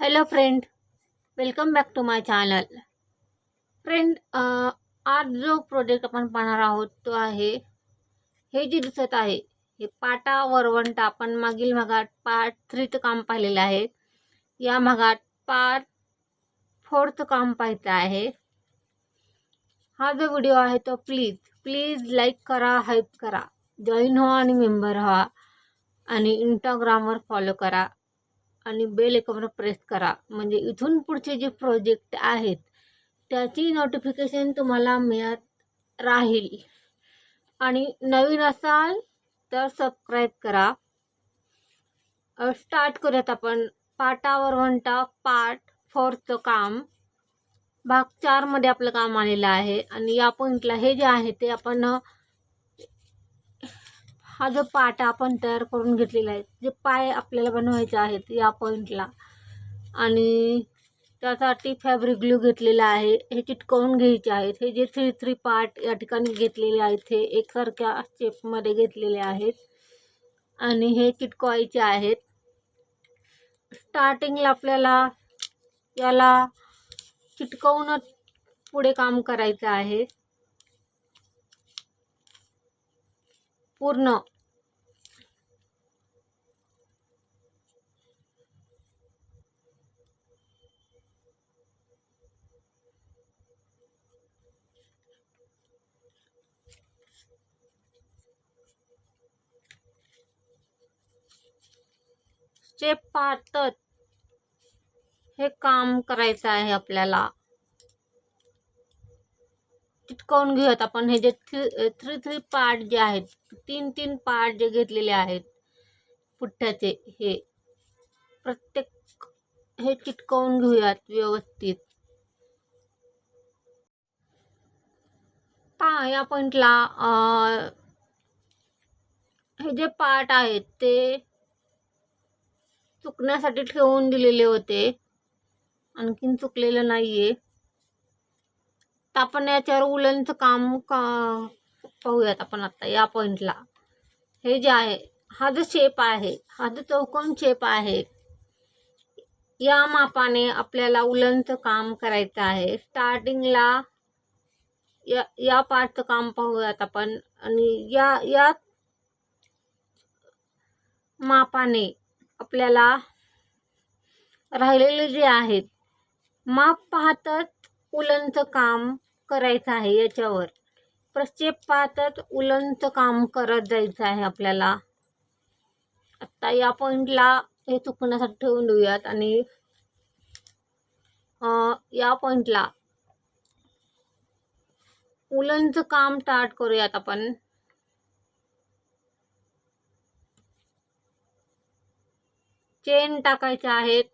Hello friend welcome back to my channel friend आज जो project आपण पाहणार आहोत तो आहे हे जे दिसत आहे हे पाटा वरवंटा आपण मागील भागात पार्ट थ्रीचं काम पाहिलेलं आहे. या भागात पार्ट फोर्थ काम पाहायचं आहे. हा जो व्हिडिओ आहे तो प्लीज प्लीज लाईक करा हेल्प करा. जॉईन व्हा आणि मेंबर व्हा. आणि इंस्टाग्रामवर फॉलो करा. आणि बेल एकवर प्रेस करा. म्हणजे इथून पुढचे जे प्रोजेक्ट आहेत त्याची नोटिफिकेशन तुम्हाला मिळत राहील. आणि नवीन असाल तर सबस्क्राईब करा. स्टार्ट करूयात आपण. पाटावर म्हणता पार्ट फोरचं काम. भाग चारमध्ये आपलं काम आलेलं आहे. आणि या पॉईंटला हे जे आहे ते आपण हा जो पाट आपण तयार करून घेतलेला आहे जे पाय आपल्याला बनवायचे आहेत या पॉईंटला आणि त्यासाठी फॅब्रिक ग्लू घेतलेला आहे हे चिटकवून घ्यायचे आहेत. हे जे थ्री थ्री पार्ट या ठिकाणी घेतलेले आहेत हे एकसारख्या शेपमध्ये घेतलेले आहेत. आणि हे चिटकवायचे आहेत. स्टार्टिंगला आपल्याला याला चिटकवूनच पुढे काम करायचं आहे. पूर्ण. स्टेप पाहतच हे काम करायचं आहे आपल्याला. चिटकवून घेऊयात आपण. हे जे थ्री थ्री थ्री पार्ट जे आहेत तीन तीन पार्ट जे घेतलेले आहेत पुठ्ठ्याचे हे प्रत्येक हे चिटकवून घेऊयात व्यवस्थित. हा या पॉईंटला हे जे पार्ट आहेत ते चुकण्यासाठी ठेवून दिलेले होते. आणखीन चुकलेलं नाही आहे तर आपण याच्यावर उलनचं काम का पाहूयात आपण आत्ता या पॉईंटला हे जे आहे हा जो शेप आहे हा जो चौकोन शेप आहे या मापाने आपल्याला उलनचं काम करायचं आहे. स्टार्टिंगला या या पार्टचं काम पाहूयात आपण. आणि या या मापाने आपल्याला राहिलेले जे आहेत माप पाहतच उलनचं काम करायचं आहे याच्यावर. प्रक्षेप पाहतात उलनचं काम करत जायचं आहे आपल्याला. आत्ता या पॉईंटला हे चुकण्यासाठी ठेवून देऊयात आणि या पॉईंटला उलनचं काम स्टार्ट करूयात आपण. चेन टाकायचे आहेत.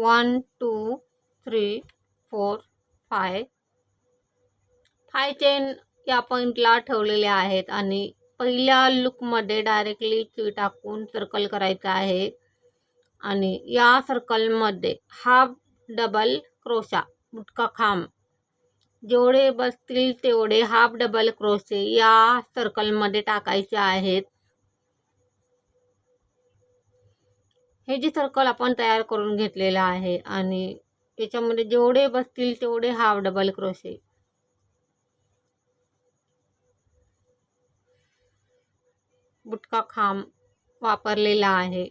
One two three four five. Five chain या पॉईंटला ठेवलेल्या आहेत आणि पहिल्या लुकमध्ये डायरेक्टली ची टाकून सर्कल करायचं आहे. आणि या सर्कलमध्ये हाफ डबल क्रोशा बुटका खांब. जेवढे बसतील तेवढे हाफ डबल क्रोशे या सर्कलमध्ये टाकायचे आहेत. हे जे सर्कल आपण तयार करून घेतलेलं आहे आणि त्याच्यामध्ये जेवढे बसतील तेवढे हाफ डबल क्रोशे बुटका खांब वापरलेला आहे.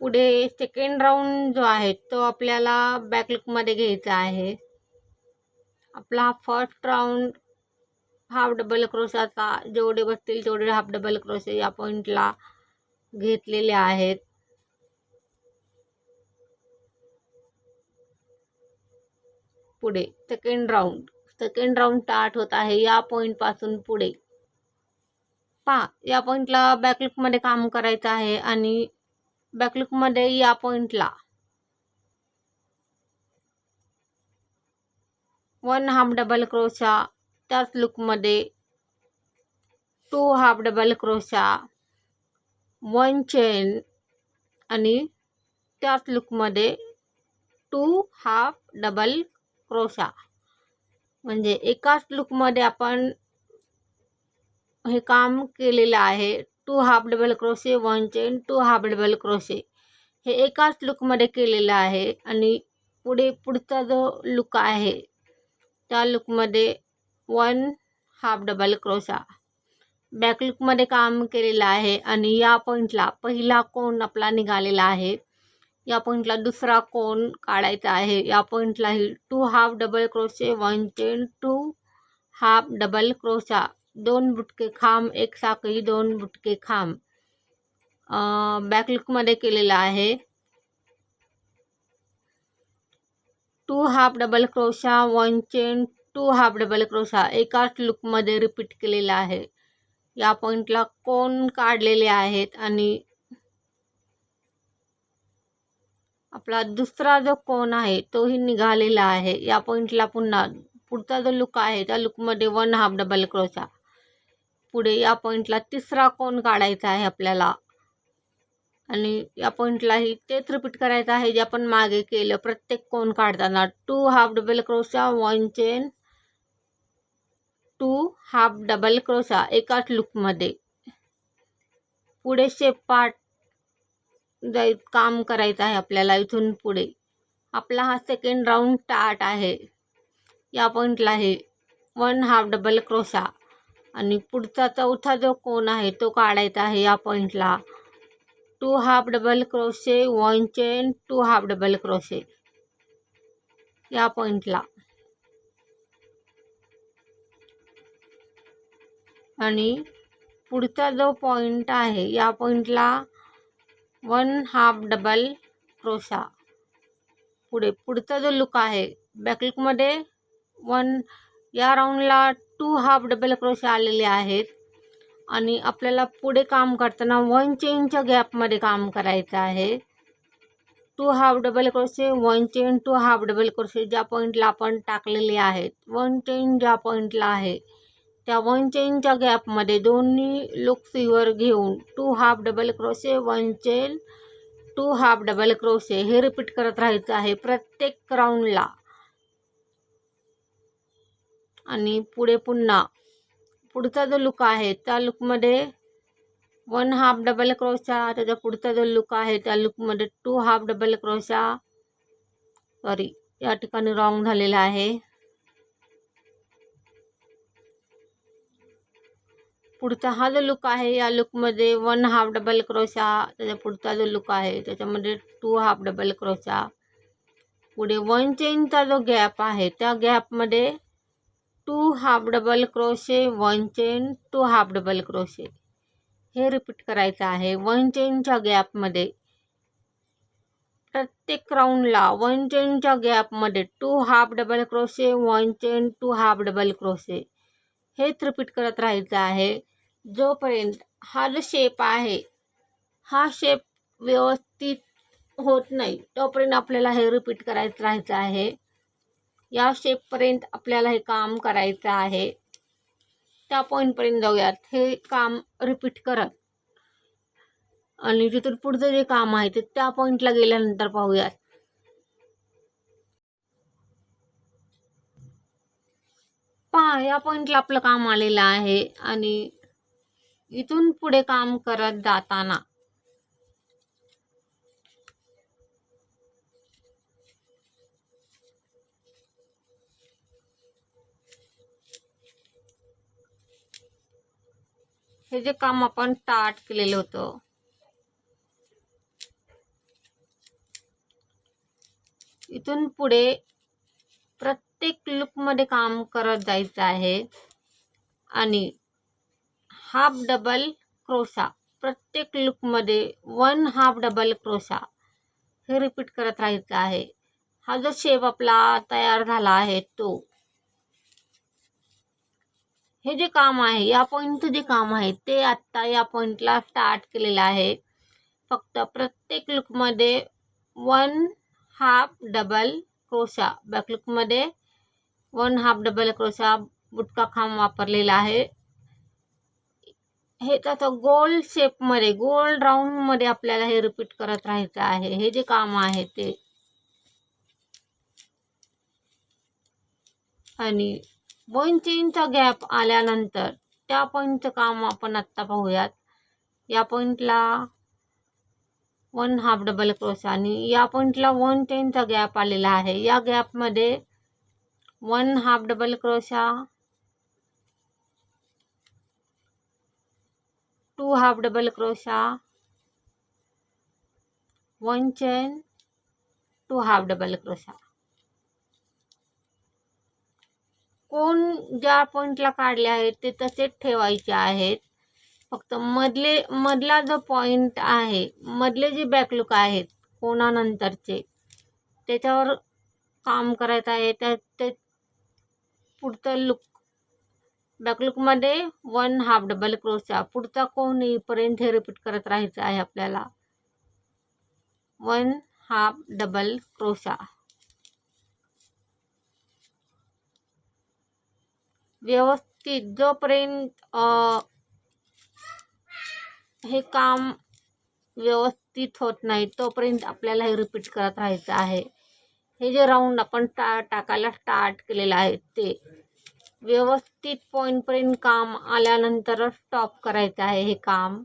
पुढे सेकंड राऊंड जो आहे तो आपल्याला बॅकलुकमध्ये घ्यायचा आहे. आपला फर्स्ट राऊंड हाफ डबल क्रोशाचा जेवढे बसतील तेवढे हाफ डबल क्रोशे या पॉईंटला घेतलेले आहेत. पुढे second round second round start होत आहे. या पॉईंटपासून पुढे. पहा या पॉईंटला बॅकलुकमध्ये काम करायचं आहे आणि बॅकलुकमध्ये या पॉईंटला वन हाफ डबल क्रोशा त्याच लुकमध्ये two half double crochet one chain आणि त्याच लुकमध्ये टू हाफ डबल क्रोशा म्हणजे एकाच लुकमध्ये आपण हे काम केलेलं आहे two half double crochet one chain two half double crochet हे एकाच लुकमध्ये केलेलं आहे आणि पुढे पुढचा जो लुक आहे त्या लुकमध्ये वन हाफ डबल क्रोशा बॅकलुकमध्ये काम केलेलं आहे आणि या पॉईंटला पहिला कोण आपला निघालेला आहे? या पॉईंटला दुसरा कोण काढायचा आहे? या पॉईंटलाही two half double crochet one chain two half double crochet दोन बुटके खांब एक साखळी दोन बुटके खांब. बॅकलुकमध्ये केलेलं केलेला आहे two half double crochet one chain two half double crochet एकाच लुकमध्ये रिपीट केलेला आहे. या पॉईंटला कोण काढलेले आहेत आणि आपला दुसरा जो कोण आहे तोही निघालेला आहे. या पॉईंटला पुन्हा पुढचा जो लुक आहे त्या लुकमध्ये वन हाफ डबल क्रोशा पुढे या पॉईंटला तिसरा कोण काढायचा आहे आपल्याला? आणि या पॉईंटलाही तेच रिपीट करायचं आहे जे आपण मागे केलं. प्रत्येक कोण काढताना two half double crochet one chain two half double crochet एकाच लुकमध्ये पुढे शेप पार्ट जाई काम करायचं आहे आपल्याला इथून पुढे. आपला हा सेकंड राऊंड टाट आहे. या पॉईंटला आहे वन हाफ डबल क्रोशा आणि पुढचा चौथा जो कोण आहे तो काढायचा आहे या पॉईंटला two half double crochet one chain two half double crochet या पॉईंटला आणि पुढचा जो पॉईंट आहे या पॉईंटला वन हाफ डबल क्रोशा पुढे पुढचा जो लुक आहे बॅकलुकमध्ये वन या राऊंडला टू हाफ डबल क्रोशा आलेले आहेत. आणि आपल्याला पुढे काम करताना वन चेनच्या गॅपमध्ये काम करायचं आहे. Two half double crochet one chain two half double crochet ज्या पॉईंटला आपण टाकलेले आहेत वन चेन ज्या पॉईंटला आहे त्या वन चेनच्या गॅपमध्ये दोन्ही लूक सीवर घेऊन two half double crochet one chain two half double crochet हे रिपीट करत राहायचं आहे प्रत्येक राऊंडला. आणि पुढे पुन्हा पुढचा जो लुक आहे त्या लुकमध्ये वन हाफ डबल क्रोशा त्याचा पुढचा जो लुक आहे त्या लुकमध्ये two half double crochet sorry या ठिकाणी रॉंग झालेला आहे. पुढचा हा जो लुक आहे या लुकमध्ये वन हाफ डबल क्रोशा त्याच्या पुढचा जो लुक आहे त्याच्यामध्ये टू हाफ डबल क्रोशा पुढे वन चेनचा जो गॅप आहे त्या गॅपमध्ये two half double crochet one chain two half double crochet हे रिपीट करायचं आहे वन चेनच्या गॅपमध्ये प्रत्येक राऊंडला वन चेनच्या गॅपमध्ये two half double crochet one chain two half double crochet हेच रिपीट करत राहायचं आहे. जोपर्यंत हा जो शेप आहे हा शेप व्यवस्थित होत नाही तोपर्यंत आपल्याला हे रिपीट करायचं राहायचं आहे. या शेपपर्यंत आपल्याला हे काम करायचं आहे. त्या पॉईंटपर्यंत जाऊयात. हे काम रिपीट करत आणि तिथून पुढचं जे काम आहे ते त्या पॉईंटला गेल्यानंतर पाहूयात. पहा या पॉईंटला आपलं काम आलेलं आहे. आणि इथून पुढे काम करत जाताना. हे जे काम आपण स्टार्ट केलेलं होतं. इथून पुढे प्रत्येक लुकमध्ये काम करत जायचं आहे. आणि हाफ डबल क्रोसा प्रत्येक लुकमध्ये वन हाफ डबल क्रोशा हे रिपीट करत राहायचं आहे. हा जो शेप आपला तयार झाला आहे तो. हे जे काम आहे या पॉईंटचं जे काम आहे ते आत्ता या पॉईंटला स्टार्ट केलेलं आहे. फक्त प्रत्येक लुकमध्ये one half double crochet back लुकमध्ये one half double crochet बुटका खांब वापरलेला आहे. हे आता गोल शेपमध्ये गोल राऊंडमध्ये आपल्याला हे रिपीट करत राहायचं आहे. हे जे काम आहे ते. आणि वन चेनचा गॅप आल्यानंतर त्या पॉईंटचं काम आपण आत्ता पाहूयात. या पॉईंटला वन हाफ डबल क्रोश आणि या पॉईंटला वन चेनचा गॅप आलेला आहे. या गॅपमध्ये one half double crochet two half double crochet. One chain two half double crochet. कोण ज्या पॉईंटला काढले आहेत ते तसेच ठेवायचे आहेत. फक्त मधले मधला जो पॉईंट आहे मधले जे बॅकलुक आहेत कोणानंतरचे त्याच्यावर काम करायचं आहे त्या ते पुढचं लुक बॅकलुकमध्ये वन हाफ डबल क्रोसचा पुढचा कोण येईपर्यंत हे रिपीट करत राहायचं आहे आपल्याला. वन हाफ डबल क्रोसा व्यवस्थित. जोपर्यंत हे काम व्यवस्थित होत नाही तोपर्यंत आपल्याला हे रिपीट करत राहायचं आहे. हे जे राऊंड आपण टा टाकायला स्टार्ट केलेलं आहे ते व्यवस्थित पॉईंटपर्यंत काम आल्यानंतरच स्टॉप करायचं आहे हे काम.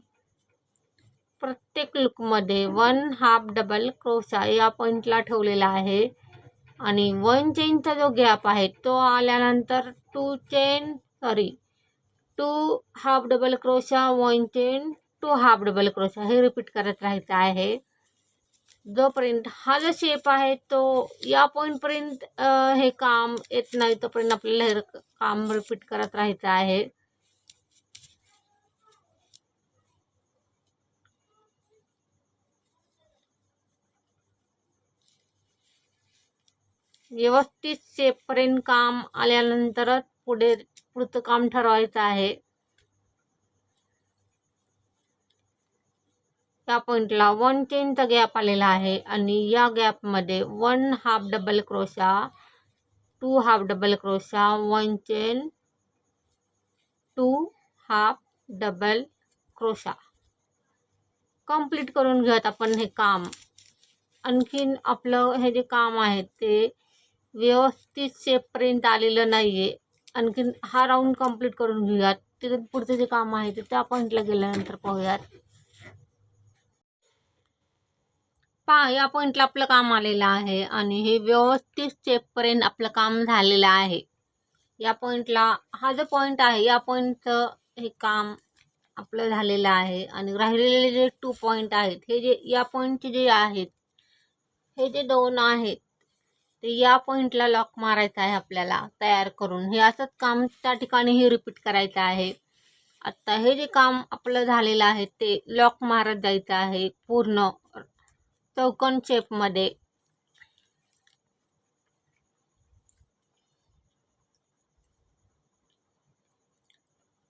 प्रत्येक लुकमध्ये वन हाफ डबल क्रोशा या पॉईंटला ठेवलेला आहे. आणि वन चेनचा जो गॅप आहे तो आल्यानंतर two chain sorry two half double crochet one chain two half double crochet हे रिपीट करत राहायचं आहे. जोपर्यंत हा जो शेप आहे तो या पॉईंटपर्यंत हे काम येत नाही तोपर्यंत आपल्याला हे काम रिपीट करत राहायचं आहे. व्यवस्थित शेपपर्यंत काम आल्यानंतरच पुढे पुढचं काम ठरवायचं आहे. त्या पॉईंटला वन चेनचा गॅप आलेला आहे आणि या गॅपमध्ये one half double crochet two half double crochet one chain two half double crochet. Complete करून घेऊयात आपण हे काम. आणखीन आपलं हे जे काम आहे ते व्यवस्थित शेपपर्यंत आलेलं नाही आहे आणखीन हा राऊंड कंप्लीट करून घेऊयात. तिथे पुढचं जे काम आहे ते त्या पॉईंटला गेल्यानंतर पाहूयात. पहा या पॉईंटला आपलं काम आलेलं आहे आणि हे व्यवस्थित स्टेपपर्यंत आपलं काम झालेलं आहे. या पॉईंटला हा जो पॉईंट आहे या पॉईंटचं हे काम आपलं झालेलं आहे आणि राहिलेले जे टू पॉईंट आहेत हे जे या पॉईंटचे जे आहेत हे जे दोन आहेत ते या पॉईंटला लॉक मारायचं आहे आपल्याला तयार करून. हे असंच काम त्या ठिकाणी हे रिपीट करायचं आहे. आत्ता हे जे काम आपलं झालेलं आहे ते लॉक मारत जायचं आहे पूर्ण चौकोन शेपमध्ये.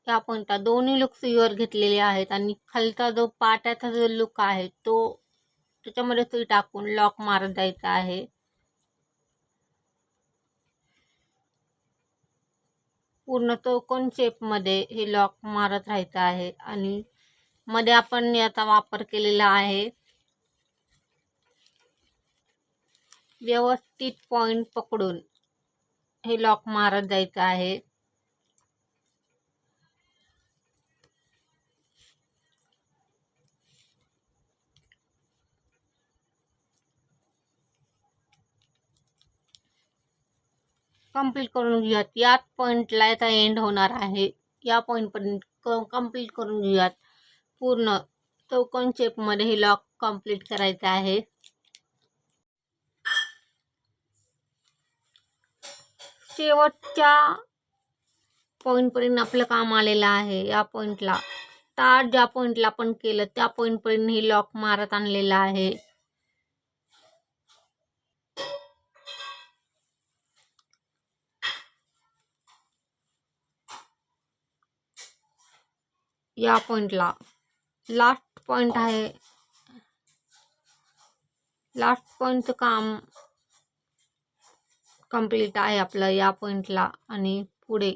त्या पॉईंटला दोन्ही लुक सुईवर घेतलेले आहेत आणि खालचा जो पाट्याचा जो लुक आहे तो त्याच्यामध्ये सुई टाकून लॉक मारत जायचा आहे. पूर्ण चौकोन शेपमध्ये हे लॉक मारत राहायचं आहे आणि मध्ये आपण याचा वापर केलेला आहे. व्यवस्थित पॉईंट पकडून हे लॉक मारत जायचं आहे. कंप्लीट पॉईंटला याचा एंड होणार आहे. या पॉईंटपर्यंत कंप्लीट करून घेऊयात. पूर्ण चौकोन शेपमध्ये हे लॉक कंप्लीट आहे. शेवटच्या पॉईंटपर्यंत आपलं काम आलेलं आहे. या पॉईंटला तार ज्या पॉईंटला आपण केलं त्या पॉईंटपर्यंत हे लॉक मारत आणलेलं आहे. या पॉईंटला लास्ट पॉईंट आहे. लास्ट पॉईंटचं काम कंप्लीट आहे आपलं या पॉईंटला आणि पुढे.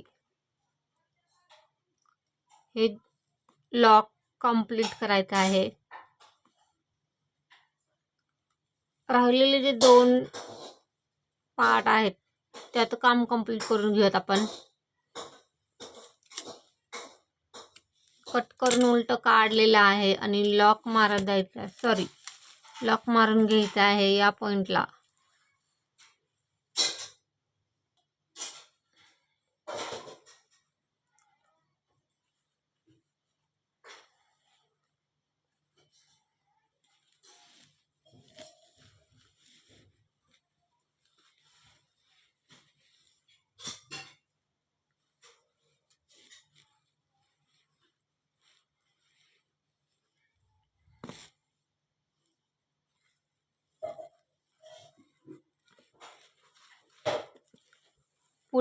हे लॉक कंप्लीट करायचं आहे. राहिलेले जे दोन पार्ट आहेत त्याचं काम कंप्लीट करून घेऊयात आपण. कट करून उलट काढलेलं आहे आणि लॉक मारत जायचं आहे. सॉरी लॉक मारून घ्यायचं आहे या पॉइंटला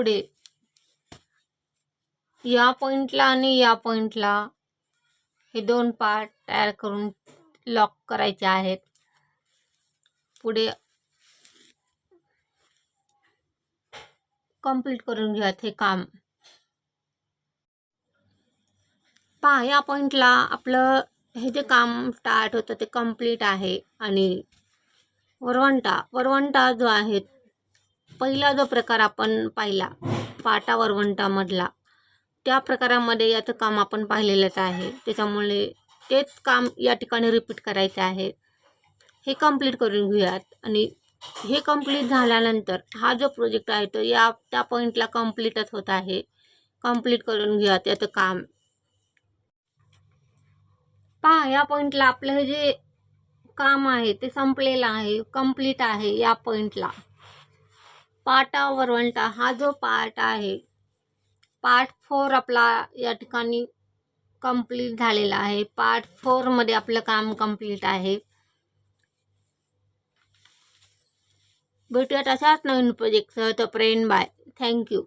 पुढे. या पॉईंटला आणि या पॉईंटला हे दोन पार्ट तयार करून लॉक करायचे आहेत. पुढे कंप्लीट करून घेऊयात हे काम. पहा या पॉईंटला आपलं हे जे काम स्टार्ट होतं ते कंप्लीट आहे आणि वरवंटा वरवंटा जो आहे पहिला जो प्रकार आपण पाहिला पाटा वरवंटामधला त्या प्रकारामध्ये याचं काम आपण पाहिलेलंच आहे. त्याच्यामुळे तेच काम या ठिकाणी रिपीट करायचं आहे. हे कंप्लीट करून घेऊयात. आणि हे कंप्लीट झाल्यानंतर हा जो प्रोजेक्ट आहे तो या त्या पॉईंटला कंप्लीटच होत आहे. कंप्लीट करून घेऊयात याचं काम. पहा या पॉईंटला आपलं हे जे काम आहे ते संपलेलं आहे कंप्लीट आहे या पॉईंटला पाटा वरवंटा हा जो पार्ट आहे पार्ट फोर आपला या ठिकाणी कंप्लीट झालेला आहे. पार्ट फोरमध्ये आपलं काम कंप्लीट आहे. भेटूयात अशाच नवीन प्रोजेक्टसह तोपर्यंत बाय थँक्यू